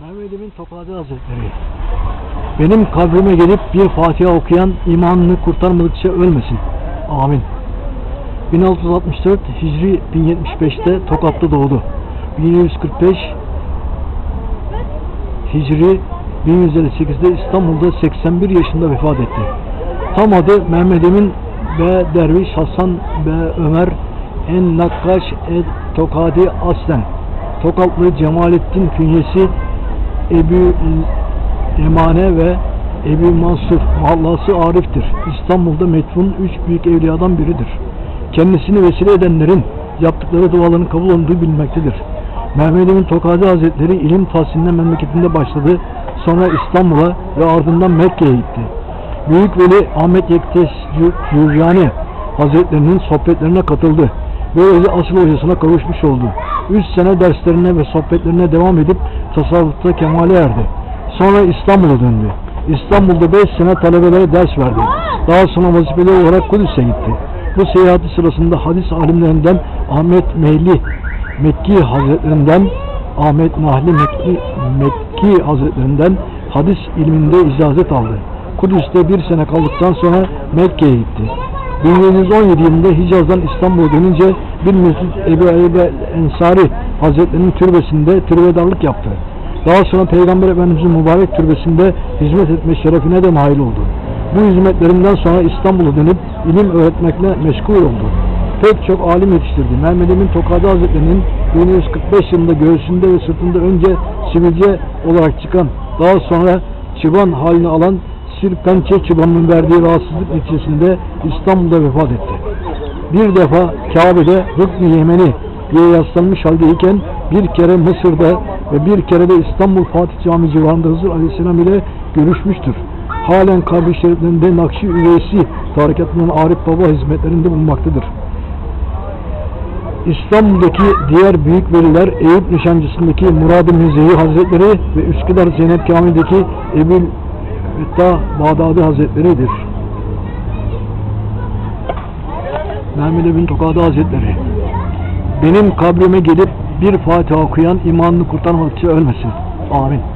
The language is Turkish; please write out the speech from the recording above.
Mehmet'imin Tokadı Hazretleri. Benim kabrime gelip bir Fatiha okuyan imanını kurtarmadıkça ölmesin. Amin. 1664 Hicri 1075'te Tokat'ta doğdu. 1745 Hicri 1158'de İstanbul'da 81 yaşında vefat etti. Tam adı Mehmet Emin ve Derviş Hasan ve Ömer en Nakkaş et Tokadi Aslen. Tokatlı Cemalettin künyesi Ebu Emane ve Ebu Mansur mahallası Arif'tir. İstanbul'da metfun üç büyük evliyadan biridir. Kendisini vesile edenlerin yaptıkları duaların kabul olduğu bilmektedir. Mehmet Emin Tokadi Hazretleri ilim tahsiline memleketinde başladı. Sonra İstanbul'a ve ardından Mekke'ye gitti. Büyük Veli Ahmet Yektes Cürcani Hazretlerinin sohbetlerine katıldı. Böylece asıl hocasına kavuşmuş oldu. Üç sene derslerine ve sohbetlerine devam edip tasavvufta kemale erdi. Sonra İstanbul'a döndü. İstanbul'da beş sene talebelere ders verdi. Daha sonra vazifeli olarak Kudüs'e gitti. Bu seyahati sırasında hadis alimlerinden Ahmet Mehli Mekki Hazretlerinden Ahmet Nahli Mekki, Mekki Hazretlerinden hadis ilminde icazet aldı. Kudüs'te bir sene kaldıktan sonra Mekke'ye gitti. 1717 yılında Hicaz'dan İstanbul'a dönünce bir Mesut Ebu Eyyub Ensari Hazretlerinin türbesinde türbedarlık yaptı. Daha sonra Peygamber Efendimiz'in mübarek türbesinde hizmet etme şerefine de nail oldu. Bu hizmetlerinden sonra İstanbul'a dönüp ilim öğretmekle meşgul oldu. Pek çok alim yetiştirdi. Mehmet Emin Tokadi Hazretleri'nin 1945 yılında göğsünde ve sırtında önce sivilce olarak çıkan, daha sonra çıban halini alan sirpençe çıbanının verdiği rahatsızlık neticesinde İstanbul'da vefat etti. Bir defa Kabe'de Rükn-i Yemeni diye yaslanmış haldeyken bir kere Mısır'da ve bir kere de İstanbul Fatih Camii civarında Hızır Aleyhisselam ile görüşmüştür. Halen kabri şeriflerinde Nakşi Üveysi tarikatının Arif Baba hizmetlerinde bulunmaktadır. İstanbul'daki diğer büyük veliler Eyüp Nişancısı'ndaki Murad-ı Müzeyi Hazretleri ve Üsküdar Zeynep Kamil'deki Ebu'l Fettah Bağdadi Hazretleri'dir. Mehmet Emin Tokadi Hazretleri benim kabrime gelip bir Fatiha okuyan imanını kurtarmadıkça ölmesin. Amin.